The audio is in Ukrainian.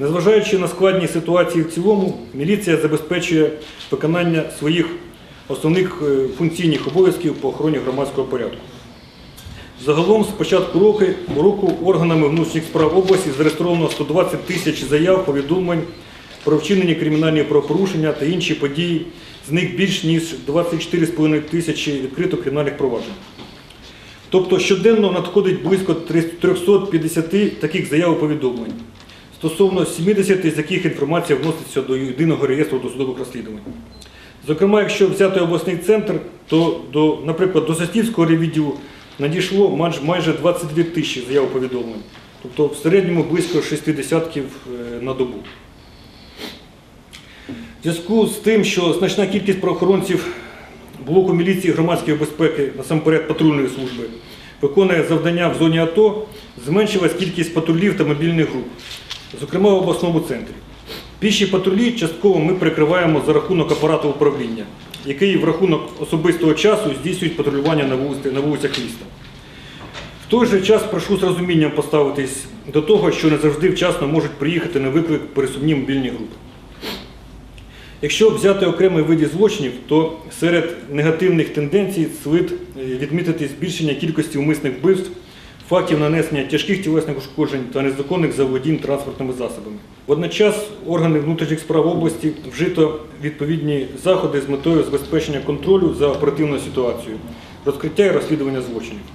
Незважаючи на складні ситуації в цілому, міліція забезпечує виконання своїх основних е, функційних обов'язків по охороні громадського порядку. Загалом з початку року, року органами внутрішніх справ області зареєстровано 120 тисяч заяв, повідомлень про вчинені кримінальні правопорушення та інші події. З них більш ніж 24,5 тисячі відкрито кримінальних проваджень. Тобто щоденно надходить близько 350 таких заяв і повідомлень, стосовно 70 з яких інформація вноситься до єдиного реєстру досудових розслідувань. Зокрема, якщо взяти обласний центр, то, до, наприклад, до Состівського ревідділу надійшло майже- майже 22 тисячі заяв повідомлень, тобто в середньому близько 6 десятків е, на добу. В зв'язку з тим, що значна кількість правоохоронців блоку міліції громадської безпеки, насамперед патрульної служби, виконує завдання в зоні АТО, зменшилась кількість патрулів та мобільних груп, зокрема в обласному центрі. Піші патрулі частково ми прикриваємо за рахунок апарату управління, який в рахунок особистого часу здійснюють патрулювання на вулицях міста. В той же час прошу з розумінням поставитись до того, що не завжди вчасно можуть приїхати на виклик пересувні мобільні групи. Якщо взяти окремі види злочинів, то серед негативних тенденцій слід е, відмітити збільшення кількості умисних вбивств, фактів нанесення тяжких тілесних ушкоджень та незаконних заволодінь транспортними засобами. Водночас органи внутрішніх справ області вжито відповідні заходи з метою забезпечення контролю за оперативною ситуацією, розкриття і розслідування злочинів.